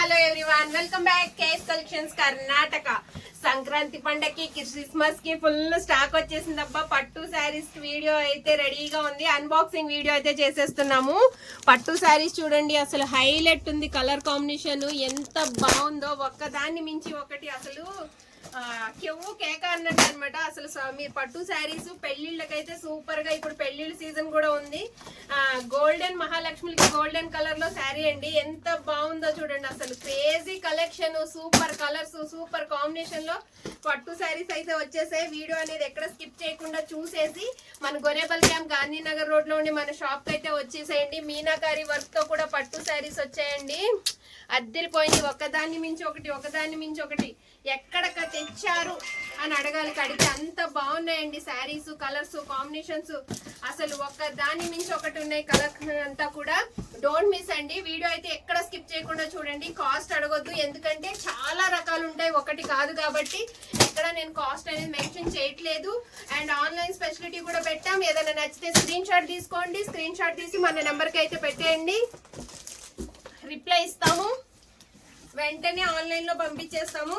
Hello everyone welcome back. KS collections Karnataka. Sankranti పండగకి క్రిస్మస్కి full stock వచ్చేసింది అబ్బా పట్టు శారీస్ వీడియో అయితే రెడీగా ఉంది. అన్బాక్సింగ్ వీడియో అయితే చేసేస్తున్నాము. పట్టు శారీస్ చూడండి అసలు హైలైట్ ఉంది. కలర్ కాంబినేషన్ ఎంత బాగుందో. ఒక్కదాన్ని మించి ఒకటి అసలు కెవ్వు కేక అన్నట్టు అనమాట అసలు మీరు పట్టు శారీస్ పెళ్ళిళ్ళకైతే సూపర్గా ఇప్పుడు పెళ్ళిళ్ళ సీజన్ కూడా ఉంది. గోల్డెన్ మహాలక్ష్మికి గోల్డెన్ కలర్లో శారీ అండి. ఎంత బాగుందో చూడండి అసలు. Crazy collection super colours super కాంబినేషన్లో పట్టు శారీస్ అయితే వచ్చేసాయి. వీడియో అనేది ఎక్కడ స్కిప్ చేయకుండా చూసేసి మన గొరేబల్ క్యాంప్ గాంధీనగర్ రోడ్లో ఉండి మన షాప్కి అయితే వచ్చేసేయండి. మీనాకారి వర్క్తో కూడా పట్టు శారీస్ వచ్చాయండి. అద్దరిపోయింది ఒకదాన్ని మించి ఒకటి ఒకదాన్ని మించి ఒకటి. ఎక్కడక తెచ్చారు అని అడగాలి. కడితే అంత బాగున్నాయండి శారీస్ కలర్స్ కాంబినేషన్స్. అసలు ఒక దాని మించి ఒకటి ఉన్నాయి కలర్ అంతా కూడా. డోంట్ మిస్ అండి. వీడియో అయితే ఎక్కడ స్కిప్ చేయకుండా చూడండి. కాస్ట్ అడగొద్దు. ఎందుకంటే చాలా రకాలు ఉంటాయి. ఒకటి కాదు కాబట్టి ఇక్కడ నేను కాస్ట్ అనేది మెన్షన్ చేయట్లేదు. అండ్ ఆన్లైన్ స్పెషాలిటీ కూడా పెట్టాం. ఏదైనా నచ్చితే స్క్రీన్ షాట్ తీసుకోండి. స్క్రీన్ షాట్ తీసి మన నెంబర్కి అయితే పెట్టేయండి. రిప్లై ఇస్తాము. వెంటనే ఆన్లైన్లో పంపించేస్తాము.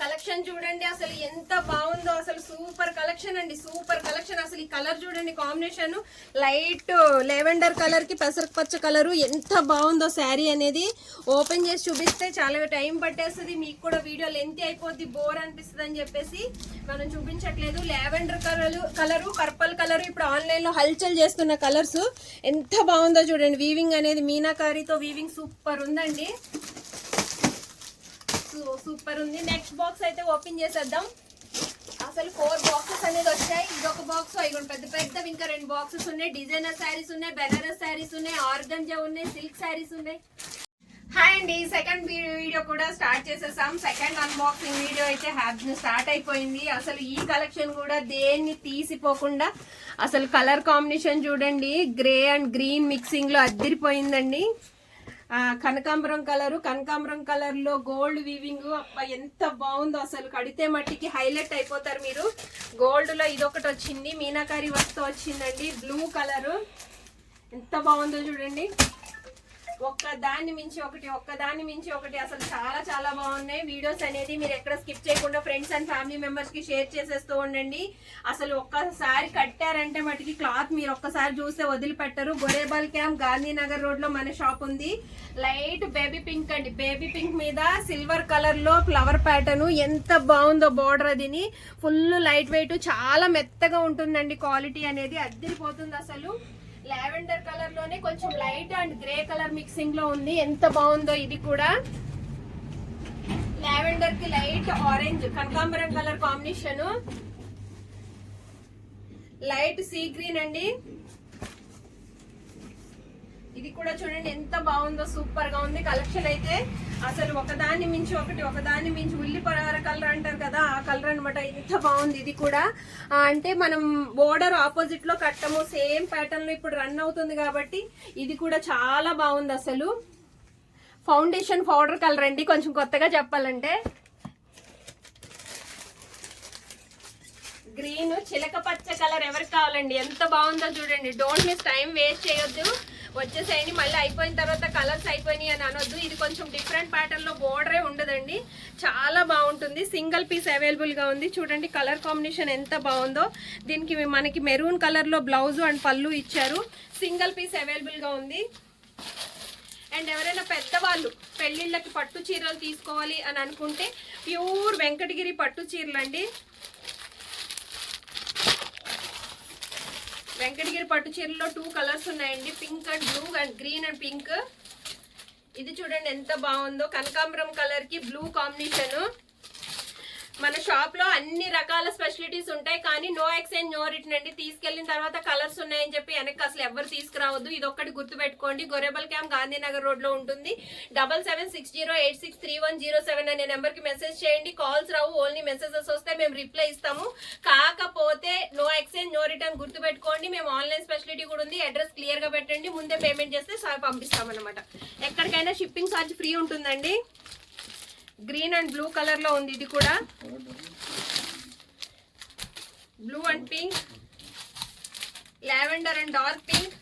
కలెక్షన్ చూడండి అసలు ఎంత బాగుందో అసలు సూపర్ కలెక్షన్ అండి సూపర్ కలెక్షన్. అసలు ఈ కలర్ చూడండి కాంబినేషన్. లైట్ లెవెండర్ కలర్కి పెసరపచ్చ కలరు. ఎంత బాగుందో శారీ అనేది. ఓపెన్ చేసి చూపిస్తే చాలా టైం పట్టేస్తుంది. మీకు కూడా వీడియో లెంత్ అయిపోద్ది బోర్ అనిపిస్తుంది అని చెప్పేసి మనం చూపించట్లేదు. Lavender colour colour purple colour ఇప్పుడు ఆన్లైన్లో హల్చల్ చేస్తున్న కలర్స్. ఎంత బాగుందో చూడండి వీవింగ్ అనేది మీనాకారితో వీవింగ్ సూపర్ ఉందండి. సూపర్ ఉంది. నెక్స్ట్ బాక్స్ అయితే ఓపెన్ చేసేద్దాం. అసలు ఫోర్ బాక్సెస్ అనేది వచ్చాయి. ఇదొక బాక్స్ ఇవి పెద్ద పెద్దవి ఇంకా రెండు బాక్సెస్ ఉన్నాయి. డిజైనర్ శారీస్ ఉన్నాయి బెనారస్ శారీస్ ఉన్నాయి ఆర్గంజా ఉన్నాయి సిల్క్ శారీస్ ఉన్నాయి. హాయ్ అండి. సెకండ్ వీడియో కూడా స్టార్ట్ చేసేసాం. సెకండ్ అన్బాక్సింగ్ వీడియో అయితే హ్యాపీ స్టార్ట్ అయిపోయింది. అసలు ఈ కలెక్షన్ కూడా దేన్ని తీసిపోకుండా అసలు కలర్ కాంబినేషన్ చూడండి. గ్రే అండ్ గ్రీన్ మిక్సింగ్లో అద్దరిపోయిందండి. కనకాంబరం కలరు కనకాంబరం కలర్లో గోల్డ్ వీవింగ్. అబ్బా ఎంత బాగుందో అసలు. కడితే మట్టికి హైలైట్ అయిపోతారు మీరు. గోల్డ్లో ఇదొకటి వచ్చింది మీనాకారి వస్తు వచ్చిందండి బ్లూ కలరు. ఎంత బాగుందో చూడండి. ఒక్క దాన్ని మించి ఒకటి ఒక్క దాన్ని మించి ఒకటి అసలు చాలా చాలా బాగున్నాయి. వీడియోస్ అనేది మీరు ఎక్కడ స్కిప్ చేయకుండా ఫ్రెండ్స్ అండ్ ఫ్యామిలీ మెంబర్స్కి షేర్ చేసేస్తూ ఉండండి. అసలు ఒక్కసారి కట్టారంటే మటుకి క్లాత్ మీరు ఒక్కసారి చూస్తే వదిలిపెట్టరు. గొరేబాల్ క్యాంప్ గాంధీనగర్ రోడ్లో మన షాప్ ఉంది. లైట్ బేబీ పింక్ అండి. బేబీ పింక్ మీద సిల్వర్ కలర్లో ఫ్లవర్ ప్యాటర్న్. ఎంత బాగుందో బార్డర్ అదిని. Full light weight. చాలా మెత్తగా ఉంటుందండి క్వాలిటీ అనేది. అద్దరిపోతుంది అసలు. లావెండర్ కలర్లోనే కొంచెం లైట్ అండ్ గ్రే కలర్ మిక్సింగ్లో ఉంది. ఎంత బాగుందో ఇది కూడా. లావెండర్కి లైట్ ఆరెంజ్ కనకాంబరం colour combination. Light sea green అండి. ఇది కూడా చూడండి ఎంత బాగుందో సూపర్గా ఉంది. కలెక్షన్ అయితే అసలు ఒకదాన్ని మించి ఒకటి ఒకదాన్ని మించి ఉల్లి పరార కలర్ అంటారు కదా ఆ కలర్ అనమాట ఎంత బాగుంది ఇది కూడా. అంటే మనం బోర్డర్ ఆపోజిట్లో కట్టము సేమ్ ప్యాటర్న్లో ఇప్పుడు రన్ అవుతుంది కాబట్టి ఇది కూడా చాలా బాగుంది అసలు. ఫౌండేషన్ పౌడర్ కలర్ అండి కొంచెం కొత్తగా చెప్పాలంటే. గ్రీన్ చిలక పచ్చ కలర్ ఎవరికి కావాలండి? ఎంత బాగుందో చూడండి. డోంట్ మిస్ టైం వేస్ట్ చేయొద్దు. వచ్చేసేయండి. మళ్ళీ అయిపోయిన తర్వాత కలర్స్ అయిపోయినాయి అని అనొద్దు. ఇది కొంచెం డిఫరెంట్ ప్యాటర్న్లో బోర్డరే ఉండదండి. చాలా బాగుంటుంది. సింగిల్ పీస్ అవైలబుల్గా ఉంది. చూడండి కలర్ కాంబినేషన్ ఎంత బాగుందో. దీనికి మనకి మెరూన్ కలర్లో బ్లౌజు బ్లౌజ్ అండ్ పళ్ళు ఇచ్చారు. సింగిల్ పీస్ అవైలబుల్గా ఉంది. అండ్ ఎవరైనా పెద్దవాళ్ళు పెళ్ళిళ్ళకి పట్టు చీరలు తీసుకోవాలి అని అనుకుంటే ప్యూర్ వెంకటగిరి పట్టు చీరలు అండి వెంకటగిరి పట్టు చీరలో టూ కలర్స్ ఉన్నాయండి. Pink and blue and green and pink ఇది చూడండి ఎంత బాగుందో. కనకాంబరం కలర్కి బ్లూ కాంబినేషన్ మన షాప్లో అన్ని రకాల స్పెషలిటీస్ ఉంటాయి కానీ నో ఎక్స్చేంజ్ నో రిటర్న్ అండి. తీసుకెళ్ళిన తర్వాత కలర్స్ ఉన్నాయని చెప్పి వెనక్కి అసలు ఎవరు తీసుకురావద్దు. ఇది ఒక్కటి గుర్తుపెట్టుకోండి. గొరెబల్ క్యాంప్ గాంధీనగర్ రోడ్లో ఉంటుంది. Double seven six zero eight six three one zero seven అనే నెంబర్కి మెసేజ్ చేయండి. కాల్స్ రావు ఓన్లీ మెసేజెస్ వస్తే మేము రిప్లై ఇస్తాము. కాకపోతే నో ఎక్స్చేంజ్ నో రిటర్న్ గుర్తుపెట్టుకోండి. మేము ఆన్లైన్ స్పెషలిటీ కూడా ఉంది. అడ్రస్ క్లియర్గా పెట్టండి. ముందే పేమెంట్ చేస్తే సా- పంపిస్తాం అనమాట ఎక్కడికైనా షిప్పింగ్ ఛార్జ్ ఫ్రీ ఉంటుందండి. గ్రీన్ అండ్ బ్లూ కలర్లో ఉంది ఇది కూడా. Blue and pink lavender and dark pink.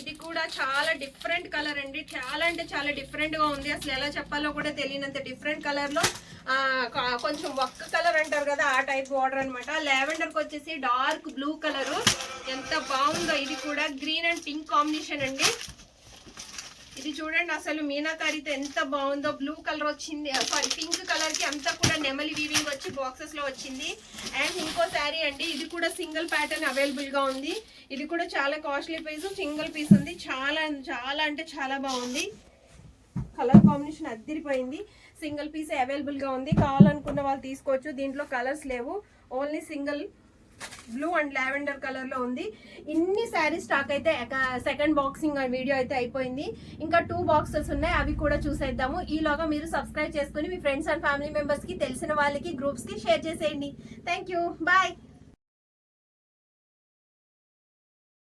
ఇది కూడా చాలా డిఫరెంట్ కలర్ అండి. చాలా అంటే చాలా డిఫరెంట్గా ఉంది. అసలు ఎలా చెప్పాలో కూడా తెలియనంత డిఫరెంట్ కలర్లో కొంచెం ఒక్క కలర్ అంటారు కదా ఆ టైప్ వాటర్ అనమాట లావెండర్కి వచ్చేసి డార్క్ బ్లూ కలర్. ఎంత బాగుందో ఇది కూడా. గ్రీన్ అండ్ పింక్ కాంబినేషన్ అండి. ఇది చూడండి అసలు మీనాకారితో ఎంత బాగుందో. బ్లూ కలర్ వచ్చింది. సారీ పింక్ కలర్కి అంతా కూడా నెమలి వీవింగ్ వచ్చి బాక్సెస్లో వచ్చింది. అండ్ ఇంకో శారీ అండి. ఇది కూడా సింగిల్ ప్యాటర్న్ అవైలబుల్గా ఉంది. ఇది కూడా చాలా కాస్ట్లీ పీస్ సింగిల్ పీస్ ఉంది. చాలా చాలా అంటే చాలా బాగుంది. కలర్ కాంబినేషన్ అద్దరిపోయింది. సింగిల్ పీస్ అవైలబుల్గా ఉంది. కావాలనుకున్న వాళ్ళు తీసుకోవచ్చు. దీంట్లో కలర్స్ లేవు. Only single blue and lavender కలర్లో ఉంది. ఇన్ని శారీ స్టాక్ అయితే సెకండ్ బాక్సింగ్ వీడియో అయితే అయిపోయింది. ఇంకా టూ బాక్సెస్ ఉన్నాయి అవి కూడా చూసేద్దాము. ఈలోగా మీరు సబ్స్క్రైబ్ చేసుకుని మీ ఫ్రెండ్స్ అండ్ ఫ్యామిలీ మెంబర్స్కి తెలిసిన వాళ్ళకి గ్రూప్స్కి షేర్ చేసేయండి. Thank you bye